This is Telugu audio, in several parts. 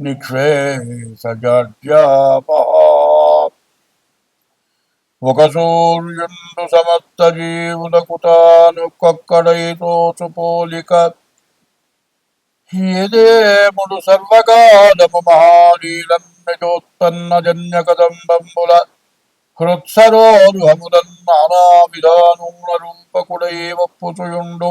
నిక్షేసజాడ్యాపహ ఒక సూర్యుండు సమస్త జీవులకు తాను కొక్కడైతోచు పోలిక ఏదేముడు సర్వకాలము మహానీలన్నజోత్పన్న జన్య కదంబంబుల హృత్సరోరుహములన్ నానా విధానముల రూపకుడై వప్పుచుయుండు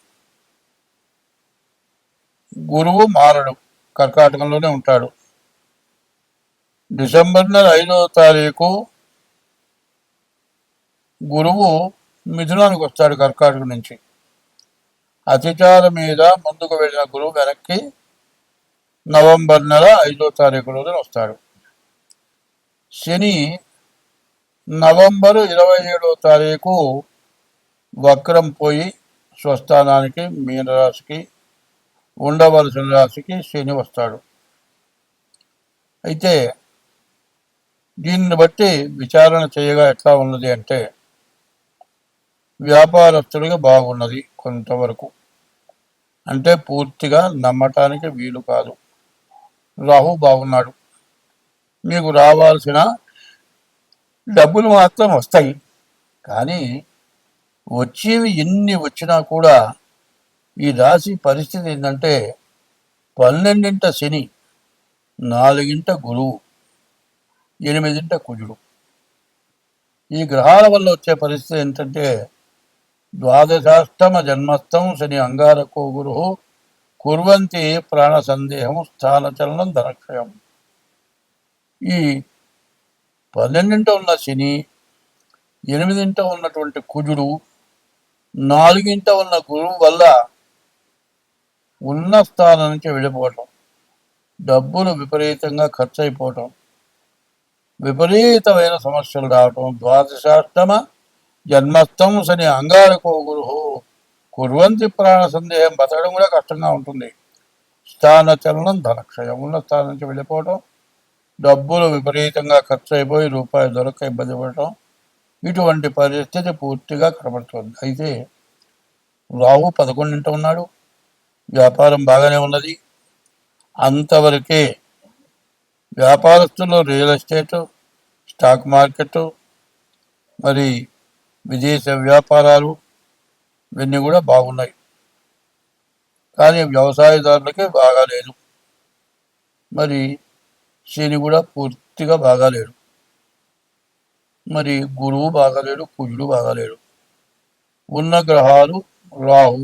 గురువు మారడు కర్కాటకంలోనే ఉంటాడు. డిసెంబర్ నెల ఐదో తారీఖు గురువు మిథునానికి వస్తాడు కర్కాటకం నుంచి. అతిచార మీద ముందుకు వెళ్ళిన గురువు వెనక్కి నవంబర్ నెల ఐదో తారీఖు రోజున వస్తాడు. శని నవంబర్ ఇరవై ఏడో తారీఖు వక్రం పోయి స్వస్థానానికి మీనరాశికి ఉండవలసిన రాశికి శని వస్తాడు. అయితే దీన్ని బట్టి విచారణ చేయగా ఎట్లా ఉన్నది అంటే వ్యాపారస్తుడిగా బాగున్నది కొంతవరకు. అంటే పూర్తిగా నమ్మటానికి వీలు కాదు. రాహు బాగున్నాడు. మీకు రావాల్సిన డబ్బులు మాత్రం వస్తాయి. కానీ వచ్చేవి ఎన్ని వచ్చినా కూడా ఈ రాశి పరిస్థితి ఏంటంటే పన్నెండింట శని నాలుగింట గురువు ఎనిమిదింట కుజుడు. ఈ గ్రహాల వల్ల వచ్చే పరిస్థితి ఏంటంటే ద్వాదశాష్టమ జన్మస్థం శని అంగారకో గురు కుర్వంతి ప్రాణ సందేహం స్థానచలనం ధనక్షయం. ఈ పన్నెండింట ఉన్న శని ఎనిమిదింట ఉన్నటువంటి కుజుడు నాలుగింట ఉన్న గురువు వల్ల ఉన్న స్థానం నుంచి వెళ్ళిపోవటం. డబ్బులు విపరీతంగా ఖర్చు అయిపోవటం విపరీతమైన సమస్యలు రావటం. ద్వాదశాష్టమ జన్మస్థం శని అంగారకో గురు కుర్వంతి ప్రాణ సందేహం బతకడం కూడా కష్టంగా ఉంటుంది. స్థాన చలనం ధనక్షయం ఉన్న స్థానం నుంచి వెళ్ళిపోవటం. డబ్బులు విపరీతంగా ఖర్చు అయిపోయి రూపాయి దొరక ఇబ్బంది పడటం. ఇటువంటి పరిస్థితి పూర్తిగా కనబడుతుంది. అయితే రాహు పదకొండింట ఉన్నాడు. వ్యాపారం బాగానే ఉన్నది. అంతవరకే వ్యాపారస్తులు రియల్ ఎస్టేటు స్టాక్ మార్కెట్ మరి విదేశ వ్యాపారాలు ఇవన్నీ కూడా బాగున్నాయి. కానీ వ్యవసాయదారులకే బాగాలేదు మరి శని కూడా పూర్తిగా బాగాలేడు మరి గురువు బాగాలేడు కుజుడు బాగాలేడు ఉన్న గ్రహాలు రాహు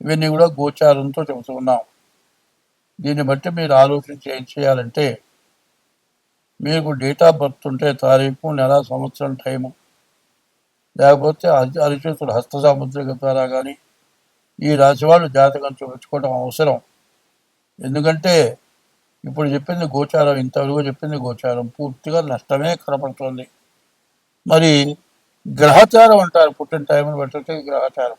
ఇవన్నీ కూడా గోచారంతో చెబుతున్నాం దీన్ని బట్టి మీరు ఆలోచించి ఏం చేయాలంటే మీకు డేట్ ఆఫ్ బర్త్ ఉంటే తారీఖు నెల సంవత్సరం టైము లేకపోతే అరిచేతుడు అరిచేతులు హస్త సాముద్రిక ద్వారా కానీ ఈ రాశి వాళ్ళు జాతకం చూపించుకోవడం అవసరం. ఎందుకంటే ఇప్పుడు చెప్పింది గోచారం ఇంతవరకు చెప్పింది గోచారం పూర్తిగా నష్టమే కనపడుతుంది. మరి గ్రహచారం అంటారు పుట్టిన టైంను బట్టి గ్రహచారం.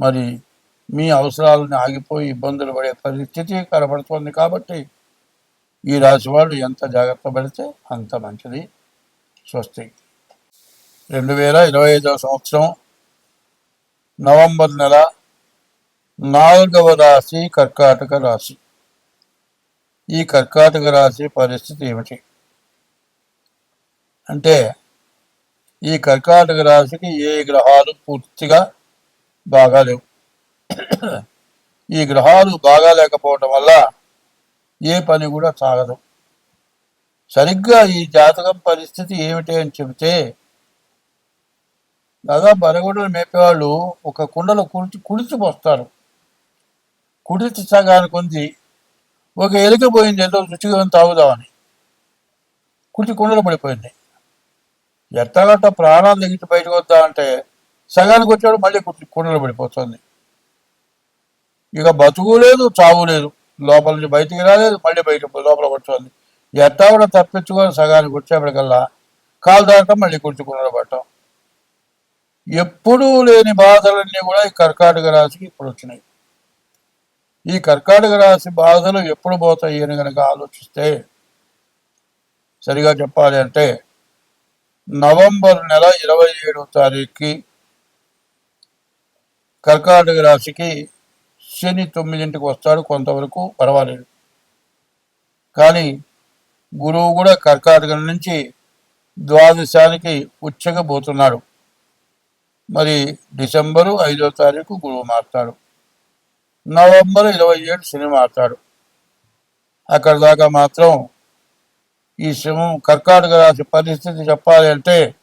మరి మీ అవసరాలను ఆగిపోయి ఇబ్బందులు పడే పరిస్థితి కనబడుతోంది కాబట్టి ఈ రాశి వాళ్ళు ఎంత జాగ్రత్త పడితే అంత మంచిది. స్వస్తి. రెండు వేల ఇరవై ఐదవ సంవత్సరం నవంబర్ నెల నాలుగవ రాశి కర్కాటక రాశి. ఈ కర్కాటక రాశి పరిస్థితి ఏమిటి? అంటే ఈ కర్కాటక రాశికి ఏ గ్రహాలు పూర్తిగా బాగాలేవు. ఈ గ్రహాలు బాగా లేకపోవటం వల్ల ఏ పని కూడా సాగదు. సరిగ్గా ఈ జాతకం పరిస్థితి ఏమిటి అని చెబితే దాదా బరగొడలు మేపేవాళ్ళు ఒక కుండలో కుడిచి కుడిచిపోస్తారు కుడిచి సగానికి ఒక ఎలుక పోయింది ఏదో రుచిగా తాగుదామని. కుడిచి కుండలు పడిపోయింది. ఎట్టగట్ట ప్రాణాలు దిగిటి బయటకు వద్దా అంటే సగానికి వచ్చాడు మళ్ళీ కుర్చీ కుండలు పడిపోతుంది. ఇక బతుకు లేదు చావు లేదు. లోపల నుంచి బయటికి రాలేదు మళ్ళీ బయట లోపల పడుతుంది. ఎట్టా కూడా తప్పించుకొని సగానికి వచ్చేప్పటికల్లా కాలు దాటం మళ్ళీ కుర్చీ కుండలో పడటం. ఎప్పుడూ లేని బాధలన్నీ కూడా ఈ కర్కాటక రాశికి ఇప్పుడు వచ్చినాయి. ఈ కర్కాటక రాశి బాధలు ఎప్పుడు పోతాయి అని కనుక ఆలోచిస్తే సరిగా చెప్పాలి అంటే నవంబర్ నెల ఇరవై ఏడవ తారీఖుకి కర్కాటక రాశికి శని తొమ్మిదింటికి వస్తాడు కొంతవరకు పర్వాలేదు. కానీ గురువు కూడా కర్కాటకం నుంచి ద్వాదశానికి ఉచ్చకపోతున్నాడు మరి డిసెంబరు ఐదో తారీఖు గురువు మారుతాడు. నవంబర్ ఇరవై ఏడు శని మారుతాడు. అక్కడ దాకా మాత్రం ఈ శవం కర్కాటక రాశి పరిస్థితి చెప్పాలి అంటే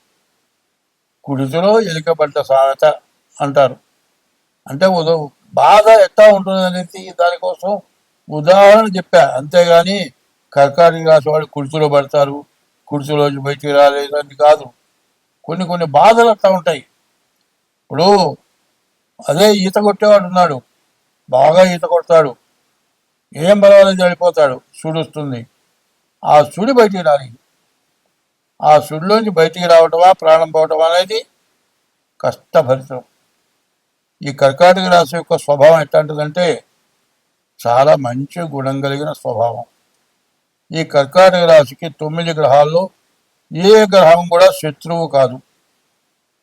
కుడితిలో ఎలికబడ్డ సామెత అంటారు. అంటే బాధ ఎట్లా ఉంటుంది అనేది దానికోసం ఉదాహరణ చెప్పా. అంతేగాని కర్కాటక రాసి వాళ్ళు కుర్చీలో పడతారు కుర్చీలో బయటికి రాలేదు అని కాదు. కొన్ని కొన్ని బాధలు అట్లా ఉంటాయి. ఇప్పుడు అదే ఈత కొట్టేవాడు ఉన్నాడు బాగా ఈత కొడతాడు ఏం పర్వాలేదు వెళ్ళిపోతాడు సుడుస్తుంది ఆ సుడి బయటికి రాలి ఆ సుడిలోంచి బయటికి రావటమా ప్రాణం పోవటం అనేది కష్టభరితం ఈ కర్కాటక రాశి యొక్క స్వభావం ఎట్లాంటిదంటే చాలా మంచి గుణం కలిగిన స్వభావం. ఈ కర్కాటక రాశికి తొమ్మిది గ్రహాల్లో ఏ గ్రహం కూడా శత్రువు కాదు.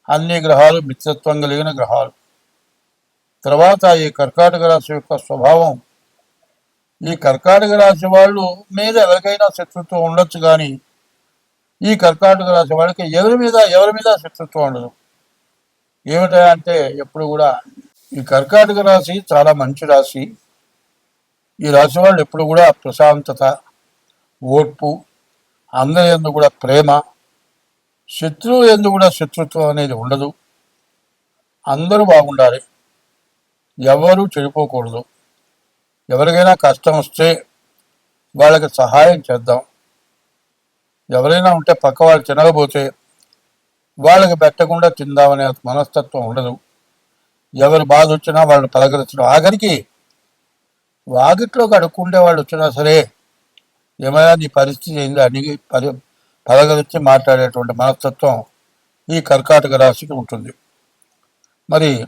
అన్ని గ్రహాలు మిత్రత్వం కలిగిన గ్రహాలు. తర్వాత ఈ కర్కాటక రాశి యొక్క స్వభావం ఈ కర్కాటక రాశి వాళ్ళు మీద ఎవరికైనా శత్రుత్వం ఉండొచ్చు కానీ ఈ కర్కాటక రాశి వాళ్ళకి ఎవరి మీద ఎవరి మీద శత్రుత్వం ఉండదు. ఏమిటా అంటే ఎప్పుడు కూడా ఈ కర్కాటక రాశి చాలా మంచి రాశి. ఈ రాశి వాళ్ళు ఎప్పుడు కూడా ప్రశాంతత ఓర్పు అందరి ఎందు కూడా ప్రేమ శత్రువు ఎందు కూడా శత్రుత్వం అనేది ఉండదు. అందరూ బాగుండాలి. ఎవరు చెడిపోకూడదు. ఎవరికైనా కష్టం వస్తే వాళ్ళకి సహాయం చేద్దాం. ఎవరైనా ఉంటే పక్క వాళ్ళు తినకపోతే వాళ్ళకి పెట్టకుండా తిందామనే మనస్తత్వం ఉండదు. ఎవరు బాధ వచ్చినా వాళ్ళని పలకరించడం. ఆఖరికి వాకిట్లోకి అడుక్కుంటే వాళ్ళు వచ్చినా సరే ఏమైనా నీ పరిస్థితి ఏంది? అని పరి పలకరించి మాట్లాడేటువంటి మనస్తత్వం ఈ కర్కాటక రాశికి ఉంటుంది. మరి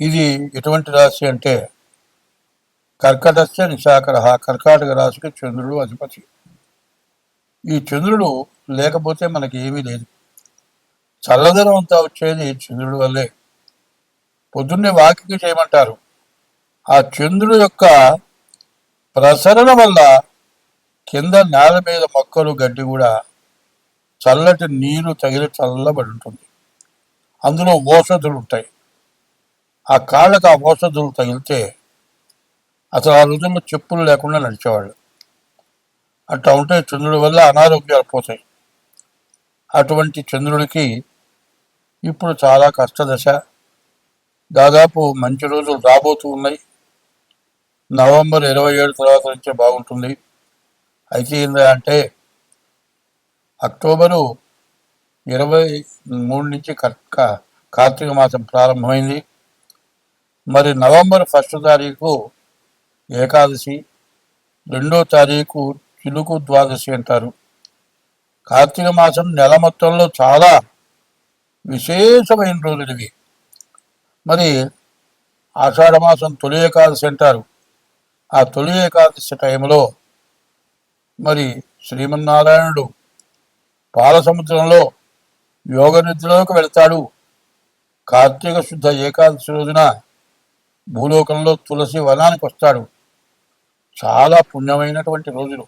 ఇది ఎటువంటి రాశి అంటే కర్కటస్య నిశాకర కర్కాటక రాశికి చంద్రుడు అధిపతి. ఈ చంద్రుడు లేకపోతే మనకి ఏమీ లేదు. చల్లదనం అంతా వచ్చేది చంద్రుడి వల్లే. పొద్దున్నే వాకింగ్ చేయమంటారు. ఆ చంద్రుడు యొక్క ప్రసరణ వల్ల కింద నేల మీద మొక్కలు గడ్డి కూడా చల్లటి నీరు తగిలి చల్లబడి ఉంటుంది. అందులో ఓషధులు ఉంటాయి. ఆ కాళ్ళకు ఆ ఓషధులు తగిలితే అసలు ఆ రోజుల్లో చెప్పులు లేకుండా నడిచేవాళ్ళు. అట్లా ఉంటే చంద్రుడి వల్ల అనారోగ్యాలు పోతాయి. అటువంటి చంద్రుడికి ఇప్పుడు చాలా కష్టదశ. దాదాపు మంచి రోజులు రాబోతూ ఉన్నాయి. నవంబర్ ఇరవై ఏడు తర్వాత నుంచే బాగుంటుంది. అయితే అంటే అక్టోబరు ఇరవై మూడు నుంచి కర్క కార్తీక మాసం ప్రారంభమైంది. మరి నవంబర్ ఫస్ట్ తారీఖు ఏకాదశి రెండో తారీఖు చిలుకు ద్వాదశి అంటారు. కార్తీక మాసం నెల మొత్తంలో చాలా విశేషమైన రోజులు ఇవి. మరి ఆషాఢ మాసం తొలి ఏకాదశి అంటారు. ఆ తొలి ఏకాదశి టైంలో మరి శ్రీమన్నారాయణుడు పాల సముద్రంలో యోగ నిద్రలోకి వెళ్తాడు. కార్తీక శుద్ధ ఏకాదశి రోజున భూలోకంలో తులసి వనానికి వస్తాడు. చాలా పుణ్యమైనటువంటి రోజులు.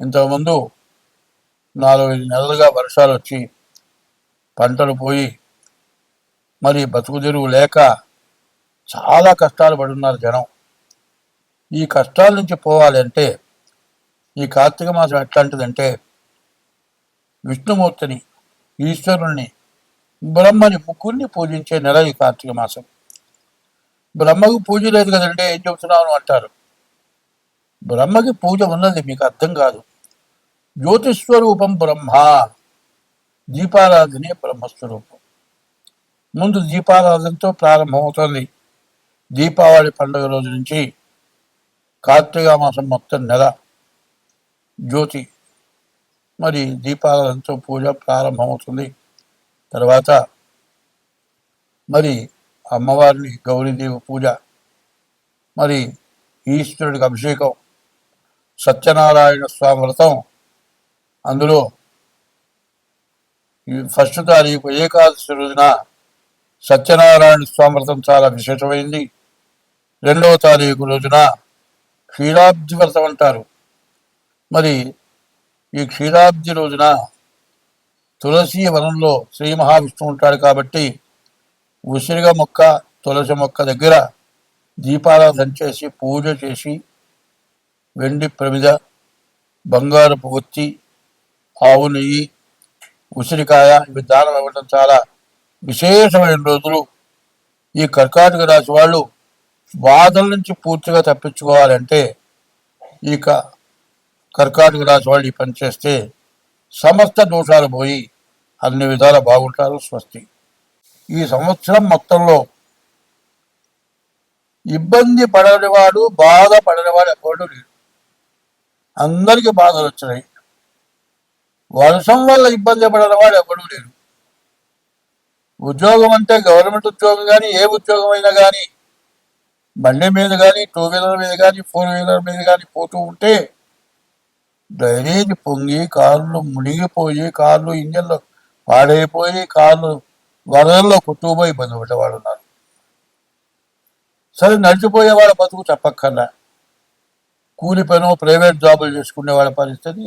ఇంతకుముందు నాలుగైదు నెలలుగా వర్షాలు వచ్చి పంటలు పోయి మరి బతుకు తెరువు లేక చాలా కష్టాలు పడున్నారు జనం. ఈ కష్టాల నుంచి పోవాలి అంటే ఈ కార్తీక మాసం ఎట్లాంటిదంటే విష్ణుమూర్తిని ఈశ్వరుణ్ణి బ్రహ్మని ముగ్గురిని పూజించే నెల ఈ కార్తీక మాసం. బ్రహ్మకు పూజ లేదు కదంటే ఏం చెబుతున్నాను అంటారు. బ్రహ్మకి పూజ ఉన్నది మీకు అర్థం కాదు. జ్యోతిస్వరూపం బ్రహ్మ. దీపారాధనే బ్రహ్మస్వరూపం. ముందు దీపారాధనతో ప్రారంభమవుతుంది. దీపావళి పండుగ రోజు నుంచి కార్తీక మాసం మొత్తం నెల జ్యోతి మరి దీపారాధనతో పూజ ప్రారంభమవుతుంది. తర్వాత మరి అమ్మవారిని గౌరీదేవి పూజ మరి ఈశ్వరుడికి అభిషేకం సత్యనారాయణ స్వామి వ్రతం అందులో ఈ ఫస్ట్ తారీఖు ఏకాదశి రోజున సత్యనారాయణ స్వామృతం చాలా విశేషమైంది. రెండవ తారీఖు రోజున క్షీరాబ్ది వ్రతం అంటారు. మరి ఈ క్షీరాబ్ది రోజున తులసి వనంలో శ్రీ మహావిష్ణువు ఉంటాడు కాబట్టి ఉసిరిగ మొక్క తులసి మొక్క దగ్గర దీపారాధన చేసి పూజ చేసి వెండి ప్రమిద బంగారపు ఒత్తి ఆవు నెయ్యి ఉసిరికాయ ఇవి దానం ఇవ్వడం చాలా విశేషమైన రోజులు. ఈ కర్కాటక రాశి వాళ్ళు బాధల నుంచి పూర్తిగా తప్పించుకోవాలంటే ఈ కర్కాటక రాశి వాళ్ళు ఈ పని చేస్తే సమస్త దోషాలు పోయి అన్ని విధాలు బాగుంటారు స్వస్తి. ఈ సంవత్సరం మొత్తంలో ఇబ్బంది పడనివాడు బాధ పడనివాడు ఎవడు లేడు. అందరికీ బాధలు వచ్చినాయి. వర్షం వల్ల ఇబ్బంది పడనివాడు ఎవడూ లేడు. ఉద్యోగం అంటే గవర్నమెంట్ ఉద్యోగం కానీ ఏ ఉద్యోగం అయినా కానీ బండి మీద కానీ టూ వీలర్ మీద కానీ ఫోర్ వీలర్ మీద కానీ పోతూ ఉంటే డ్రైనేజ్ పొంగి కార్లు మునిగిపోయి కార్లు ఇంజన్లు పాడైపోయి కార్లు వరదల్లో కొట్టుకుపోయి ఇబ్బంది పడ్డవాడు ఉన్నారు సరే నడిచిపోయే వాళ్ళ బతుకు చెప్పక్కర్లా కూలి పను ప్రైవేట్ జాబులు చేసుకునే వాళ్ళ పరిస్థితి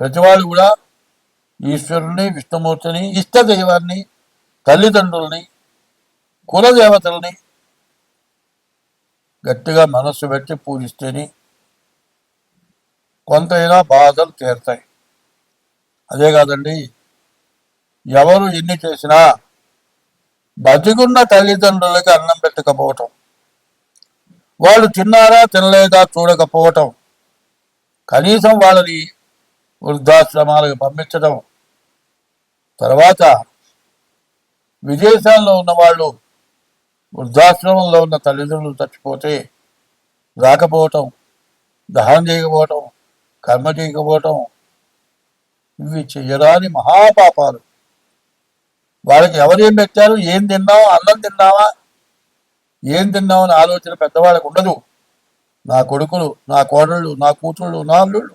ప్రతివాళ్ళు కూడా ఈశ్వరుని విష్ణుమూర్తిని ఇష్ట దైవాన్ని తల్లిదండ్రుల్ని కులదేవతల్ని గట్టిగా మనస్సు పెట్టి పూజిస్తేనే కొంతైనా బాధలు తీరుతాయి. అదే కాదండి ఎవరు ఎన్ని చేసినా బతికున్న తల్లిదండ్రులకి అన్నం పెట్టకపోవటం వాళ్ళు తిన్నారా తినలేదా చూడకపోవటం కనీసం వాళ్ళని వృద్ధాశ్రమాలకు పంపించడం తర్వాత విదేశాల్లో ఉన్న వాళ్ళు వృద్ధాశ్రమంలో ఉన్న తల్లిదండ్రులు చచ్చిపోతే రాకపోవటం దహనం చేయకపోవటం కర్మ చేయకపోవటం ఇవి చేయరాని మహాపాపాలు. వాళ్ళకి ఎవరేం పెట్టారు? ఏం తిన్నావు? అన్నం తిన్నావా? ఏం తిన్నావు? అని ఆలోచన పెద్దవాళ్ళకు ఉండదు. నా కొడుకులు నా కోడళ్ళు నా కూతుళ్ళు నా అల్లుళ్ళు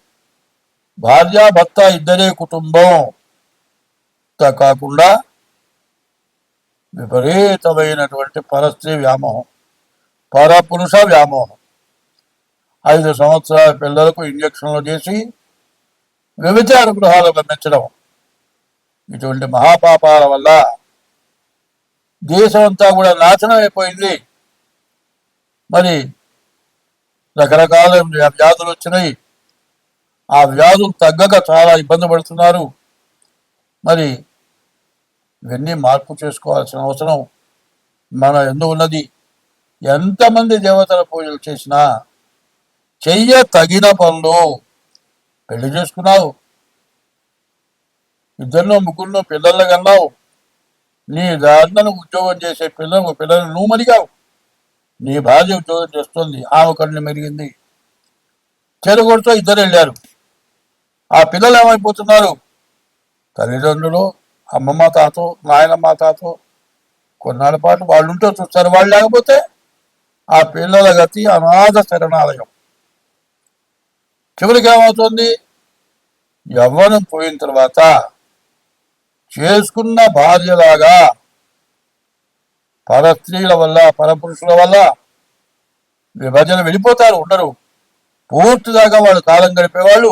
భార్య భర్త ఇద్దరే కుటుంబం. కాకుండా విపరీతమైనటువంటి పరస్త్రీ వ్యామోహం పరపురుష వ్యామోహం. ఐదు సంవత్సరాల పిల్లలకు ఇంజక్షన్లు చేసి వ్యభిచార గృహాలు గమనించడం ఇటువంటి మహాపాపాల వల్ల దేశం అంతా కూడా నాశనం అయిపోయింది. మరి రకరకాల వ్యాధులు వచ్చినాయి. ఆ వ్యాధులు తగ్గక చాలా ఇబ్బంది పడుతున్నారు. మరి ఇవన్నీ మార్పు చేసుకోవాల్సిన అవసరం మన ఎందు ఉన్నది. ఎంతమంది దేవతల పూజలు చేసినా చెయ్య తగిన పనులు పెళ్ళి చేసుకున్నావు. ఇద్దరినో ముగ్గురునో పిల్లల్ని కన్నావు నీ దారిన ఉద్యోగం చేసే పిల్లలు పిల్లలు నువ్వు మరిగావు. నీ భార్య ఉద్యోగం చేస్తుంది ఆమె కన్ను మెరిగింది. చెరుగొడుతో ఇద్దరు వెళ్ళారు. ఆ పిల్లలు ఏమైపోతున్నారు? తల్లిదండ్రులు అమ్మమ్మ తాతో నాయనమ్మ తాతో కొన్నాళ్ళ పాటు వాళ్ళు ఉంటే చూస్తారు. వాళ్ళు లేకపోతే ఆ పిల్లల గతి అనాథ శరణాలయం. చివరికి ఏమవుతుంది? యవ్వనం పోయిన తర్వాత చేసుకున్న భార్యలాగా పరస్త్రీల వల్ల పరపురుషుల వల్ల విభజన వెళ్ళిపోతారు ఉండరు. పూర్తిదాకా వాళ్ళు కాలం గడిపేవాళ్ళు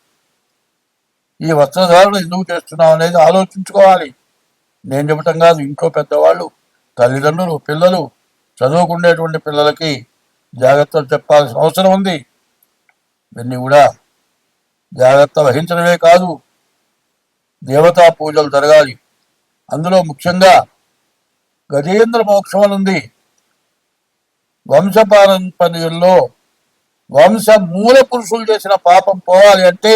ఈ వస్త్రధారణ ఎందుకు చేస్తున్నాం అనేది ఆలోచించుకోవాలి. నేను చెప్పటం కాదు ఇంట్లో పెద్దవాళ్ళు తల్లిదండ్రులు పిల్లలు చదువుకునేటువంటి పిల్లలకి జాగ్రత్తలు చెప్పాల్సిన అవసరం ఉంది. ఇవన్నీ కూడా జాగ్రత్త వహించడమే కాదు దేవతా పూజలు జరగాలి. అందులో ముఖ్యంగా గజేంద్ర మోక్షం అని ఉంది. వంశపారంపర్యంలో వంశ మూల పురుషులు చేసిన పాపం పోవాలి అంటే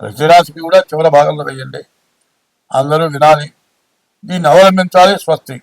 ప్రతిరాశికి కూడా చివరి భాగంలో వేయండి అందరూ వినాలి. దీన్ని అవలంబించాలి స్వస్తి.